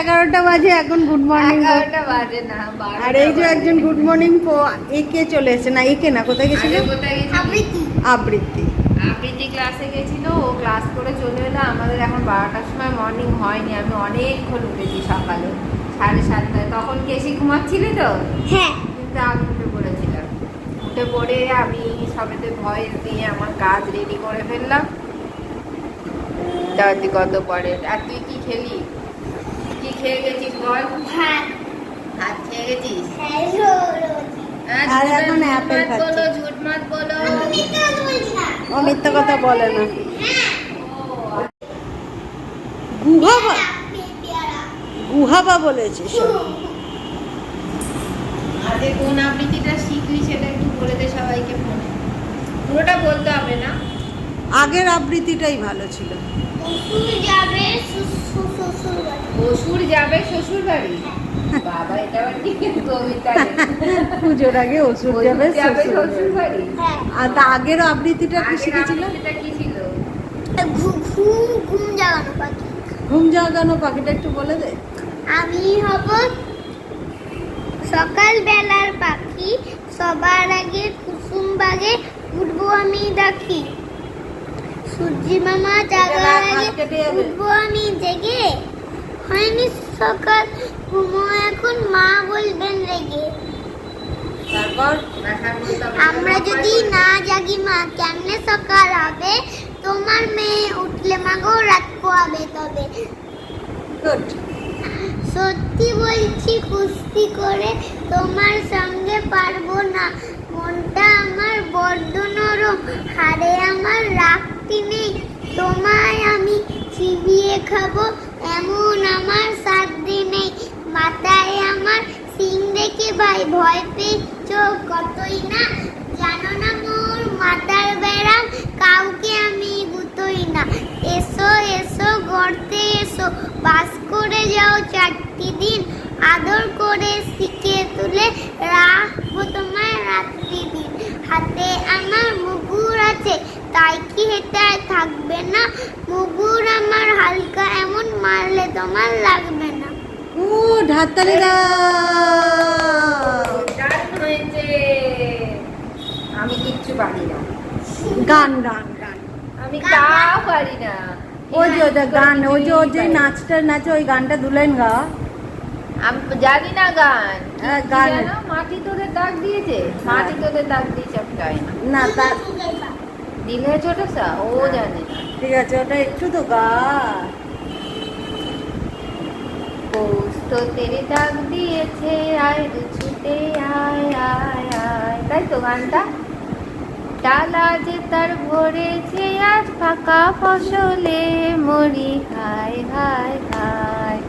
এগারোটা বাজে এখন গুড মর্নিং এগারোটা বাজে না আর এই যে একজন গুড মর্নিং একে চলে এসেছে। না একে না কোথায় গেছিল? আবৃত্তি। আবৃত্তি। ক্লাসে গেছিল ও ক্লাস করে চলে এলো। আমাদের এখন বারোটার সময় মর্নিং হয়নি আমি অনেকক্ষণ উঠেছি সকালে সাড়ে সাতটায়। তখন কেসি ঘুমাচ্ছিলি তো? হ্যাঁ। কিন্তু আমি উঠে পড়েছিলাম। উঠে পড়ে আমি সবেতে ভয়েস দিয়ে আমার কাজ রেডি করে ফেললাম। তার কত পরে আর তুই কি খেলি? কি খেয়ে গেছিস বল? ভাত ভাত খেয়ে গেছিস? হ্যাঁ, আর এখন অ্যাপেল ঝুটমাত খাচ্ছে। বলো ঝুটমাত বলো। আমি তো বলছি না। ও মিথ্যা কথা বলে না। হ্যাঁ। গুহাবা গুহাবা বলেছে আগে কোন আবৃত্তিটা শিখলি সেটা একটু বলে দে সবাইকে ফোনে পুরোটা বলতে হবে না। আগের আবৃত্তিটাই ভালো ছিল। শ্বশুর যাবে শ্বশুর শ্বশুর বাড়ি। অসুর যাবে শ্বশুর বাড়ি বাবা এটা আবার কি কবিতা পুজোর আগে অসুর যাবে শ্বশুর শ্বশুর বাড়ি। বাড়ি হ্যাঁ। আর তা আগের আবৃত্তিটা কি আগের শিখেছিল? কি ছিল? ঘুম ঘুম জাগানো পাখি। ঘুম জাগানো পাখিটা একটু বলে দে। আমি হব সকালবেলার পাখি। সবার আগে কুসুম বাগে উঠবো আমি দেখি। সূর্যি মামা জাগার আগে উঠবো আমি জেগে। হয়নি সকাল ঘুমো এখন মা বলবেন রেগে। আমরা যদি না জাগি মা কেমনে সকাল হবে? তোমার মেয়ে উঠলে মাগো রাত পোয়াবে তবে। সত্যি বলছি কুস্তি করে তোমার সঙ্গে পারব না। মনটা আমার বড্ড নরম হারে আমার রাখতি কতই না জানো না মোর মাথার বেড়াম কাউকে আমি গুতোই না এসো এসো গর্তে এসো। বাস করে যাও চারটি দিন। আদর করে শিখে তুলে রাখব তোমার রাত্রি দিন। হাতে আমার মুগুর আছে তাই কি হেতায় থাকবে না? মুগুর আমার হালকা এমন মারলে তোমার লাগবে না। হাততালি দাও। দারুণ হয়েছে। আমি কিচ্ছু পারি না। গান গান গান। আমি তাও পারি না। ওই যে ওটা গান ওই যে ওই যে নাচটা নাচে ওই গানটা দুলেন গা। আমি জানি না গান। হ্যাঁ, গান। মাটি তোদের দাগ দিয়েছে। মাটি তোদের দাগ দিয়েছে আমি জানি না না তা দিলে ছোট সা ও জানে না। ঠিক আছে ওটা একটু তো গা। তো তেরে দাগ দিয়েছে আয় ছুটে আয় আয় আয়। তাই তো গানটা? ডালা যে তার ভরেছে আজ ফাঁকা ফসলে মরি হায় হায় হায়।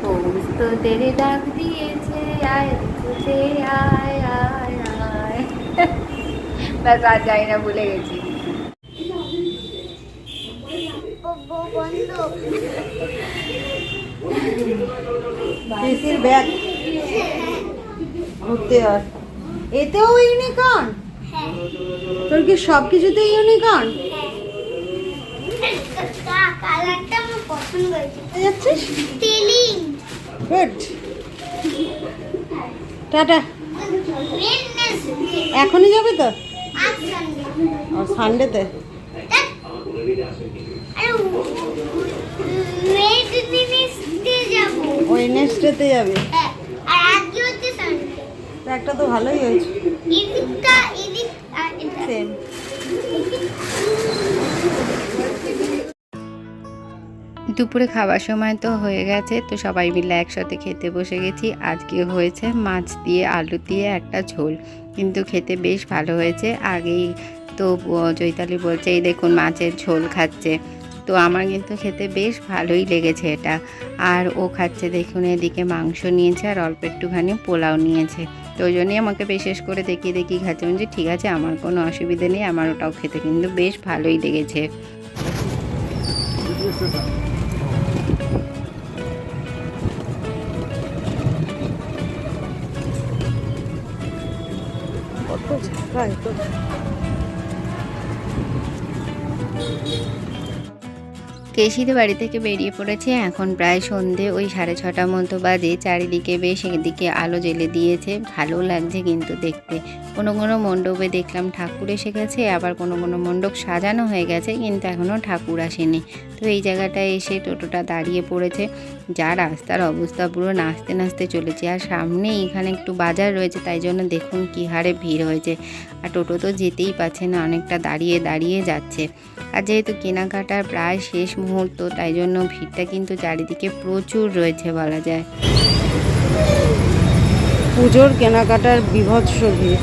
পৌষ তো তেরে দিয়েছে আয় আয় আয় আয়। ব্যাস আর যাই না ভুলে গেছি। ব্যাগ? ঘুরতে হয় এতেও ইউনিকর্ন? হ্যাঁ। তোর কি সব কিছুতে ইউনিকর্ন গুড টাটা। এখনই যাবে তো? সানডেতে জিনিসতে যাব। একটা তো ভালোই হয়েছে। দুপুরে খাবার সময় তো হয়ে গেছে, তো সবাই মিলে একসাথে খেতে বসে গেছি। আজকে হয়েছে মাছ দিয়ে আলু দিয়ে একটা ঝোল, কিন্তু খেতে বেশ ভালো হয়েছে। আগেই তো চৈতালি বলছে, এই দেখুন মাছের ঝোল খাচ্ছে। তো আমার কিন্তু খেতে বেশ ভালোই লেগেছে এটা। আর ও খাচ্ছে দেখুন, এদিকে মাংস নিয়েছে আর অল্প একটুখানি পোলাও নিয়েছে। তো ওই জন্যই আমাকে বিশেষ করে দেখিয়ে দেখিয়ে খাচ্ছে। বলছি, ঠিক আছে, আমার কোনো অসুবিধা নেই, আমার ওটাও খেতে কিন্তু বেশ ভালোই লেগেছে। ঝাঁকায় কেশিদের বাড়ি থেকে বেরিয়ে পড়েছে। এখন প্রায় সন্ধে, ওই সাড়ে ছটা মতো বাজে। চারিদিকে বেশ এদিকে আলো জ্বেলে দিয়েছে। ভালো লাগছে কিন্তু দেখতে। কোনো কোনো মণ্ডপে দেখলাম ঠাকুর এসে গেছে, আবার কোনো কোনো মণ্ডপ সাজানো হয়ে গেছে, কিন্তু এখনও ঠাকুর আসেনি। তো এই জায়গাটায় এসে টোটোটা দাঁড়িয়ে পড়েছে। যা রাস্তার অবস্থা, পুরো নাচতে নাচতে চলেছে। আর সামনেই এখানে একটু বাজার রয়েছে, তাই জন্য দেখুন কী হারে ভিড় হয়েছে। আর টোটো তো যেতেই পারছে না, অনেকটা দাঁড়িয়ে দাঁড়িয়ে যাচ্ছে। আর যেহেতু কেনাকাটার প্রায় শেষ মুহূর্ত, তাই জন্য ভিড়টা কিন্তু চারিদিকে প্রচুর রয়েছে বলা যায়। পুজোর কেনাকাটার বিভৎস ভিড়।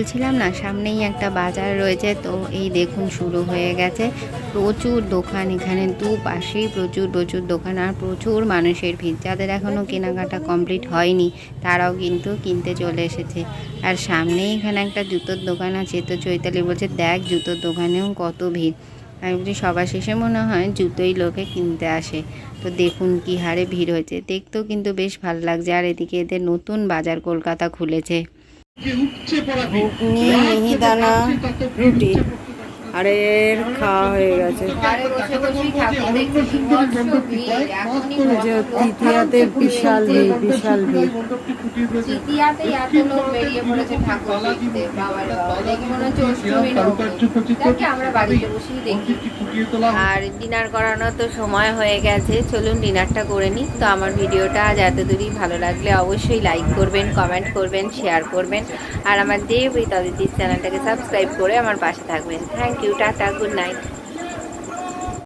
বলছিলাম না, সামনেই একটা বাজার রয়েছে। তো এই দেখুন, শুরু হয়ে গেছে। প্রচুর দোকান এখানে, দুপাশেই প্রচুর প্রচুর দোকান। আর প্রচুর মানুষের ভিড়। যাদের এখনও কেনাকাটা কমপ্লিট হয়নি, তারাও কিন্তু কিনতে চলে এসেছে। আর সামনেই এখানে একটা জুতোর দোকান আছে। তো চৈতালি বলছে, দেখ, জুতোর দোকানেও কত ভিড়। আমি বলছি, সবার শেষে মনে হয় জুতোই লোকে কিনতে আসে। তো দেখুন কি হারে ভিড় হয়েছে। দেখতেও কিন্তু বেশ ভালো লাগছে। আর এদিকে এদের নতুন বাজার কলকাতা খুলেছে। মিহিদানা রুটি। আর এর খাওয়া হয়ে গেছে। এই যে তৃতীয়াতে বিশাল ভিড় বিশাল ভিড়। আর ডিনার করানোর তো সময় হয়ে গেছে। চলুন ডিনারটা করে নিই। তো আমার ভিডিওটা আজ এত দূরই ভালো লাগলে অবশ্যই লাইক করবেন কমেন্ট করবেন শেয়ার করবেন। আর আমার দেব উইথ অদিতির চ্যানেলটাকে সাবস্ক্রাইব করে আমার পাশে থাকবেন। Thank you tata good night